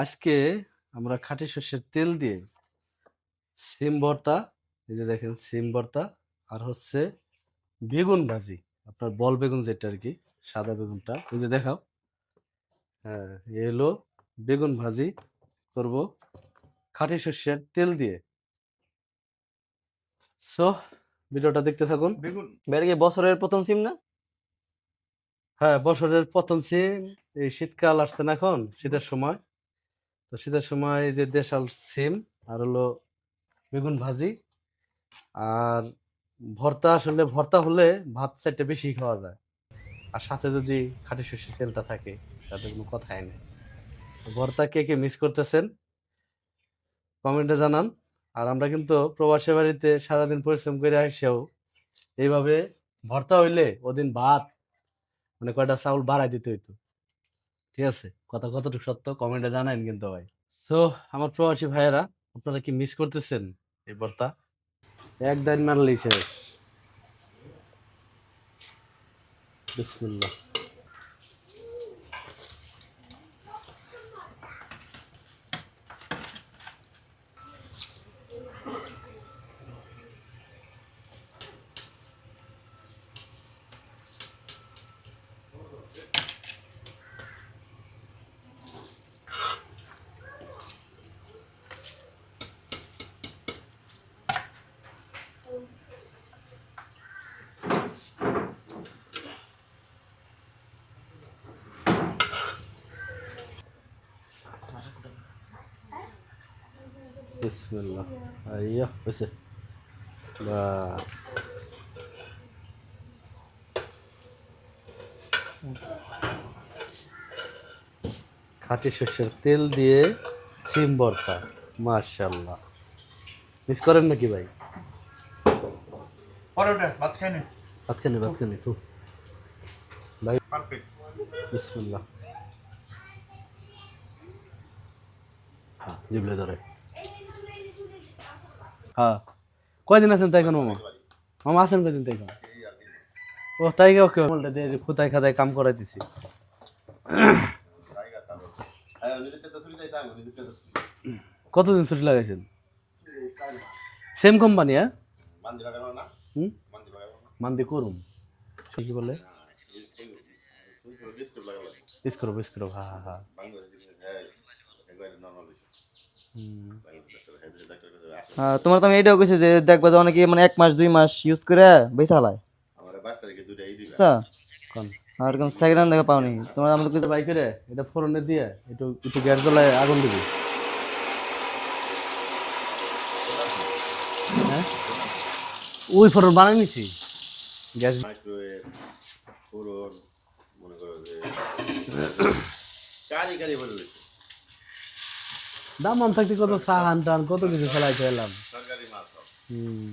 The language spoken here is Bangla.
আজকে আমরা খাঁটি সর্ষের তেল দিয়ে সিম ভর্তা এই যে দেখেন সিম ভর্তা আর হচ্ছে বেগুন ভাজি। আপনার বল বেগুন যেটা আর কি সাদা বেগুনটা। এই যে দেখাও। হ্যাঁ এ হলো বেগুন ভাজি করব খাঁটি সর্ষের তেল দিয়ে। সো ভিডিওটা দেখতে থাকুন। বেগুন। বেড়ে বছরের প্রথম সিম না? হ্যাঁ বছরের প্রথম সিম। এই শীতকাল আসছে না এখন শীতের সময়। তো শীতের সময় যে দেশাল সিম, আর হলো বেগুন ভাজি। আর ভর্তা, আসলে ভর্তা হলে ভাত চারটে বেশি খাওয়া যায়। আর সাথে যদি খাঁটি সর্ষের তেলটা থাকে, তাতে কোনো কথাই নেই। ভর্তা কে কে মিস করতেছেন কমেন্টে জানান। আর আমরা কিন্তু প্রবাসী বাড়িতে সারাদিন পরিশ্রম করে আসেও এইভাবে ভর্তা হইলে ওদিন ভাত মানে কয়টা চাউল বাড়াই দিতে হইতো। ঠিক আছে? কথা কতটুকু সত্য কমেন্টে জানাইন কিন্তু ভাই। সো আমার প্রবাসী ভাইয়েরা, আপনারা কি মিস করতেছেন এই বার্তা? এক দাইন মারলেই শেষ। বিসমিল্লাহ। বিসমিল্লাহ আইয়া হয়েছে বা খাঁটি শস্যের তেল দিয়ে সিম ভর্তা। মাশাল্লাহ মিস করেন নাকি ভাই? ভাত খাই না। ভাত খানি তো। ভাই পারফেক্ট। বিসমিল্লাহ। হ্যাঁ জিবলে ধরে। হ্যাঁ। কয়দিন আছেন তাই কেন মামা? মামা আছেন কয়দিন তাই কেন ও তাই ওকে বলতে দিয়ে খুদাই খাদাই কাম করাই দিছি কতদিন ছুটি লাগাইছেন? সেম কোম্পানি হ্যাঁ? মান্দি করুম। সে কি বলে? হ্যাঁ হ্যাঁ হ্যাঁ, তোমার তো আমি এটাও কইছি যে দেখবা যে অনেকে মানে এক মাস দুই মাস ইউজ করে বেচা হালায়। আচ্ছা কোন? আর এরকম সেকেন্ড হ্যান্ড দেখা পাওনি তোমার আমাদের এটা বাইকে রে এটা ফোরনে দিয়ে একটু একটু গ্যাস জ্বলায় আগুন দিবি। হ্যাঁ? ওই ফোরন বানাই নিছি। গ্যাস ফোরন মনে করো যে কারি কারি বলে দাম আম থাকতে কত সাহান টান কত কিছু ফেলাই খেলাম হুম।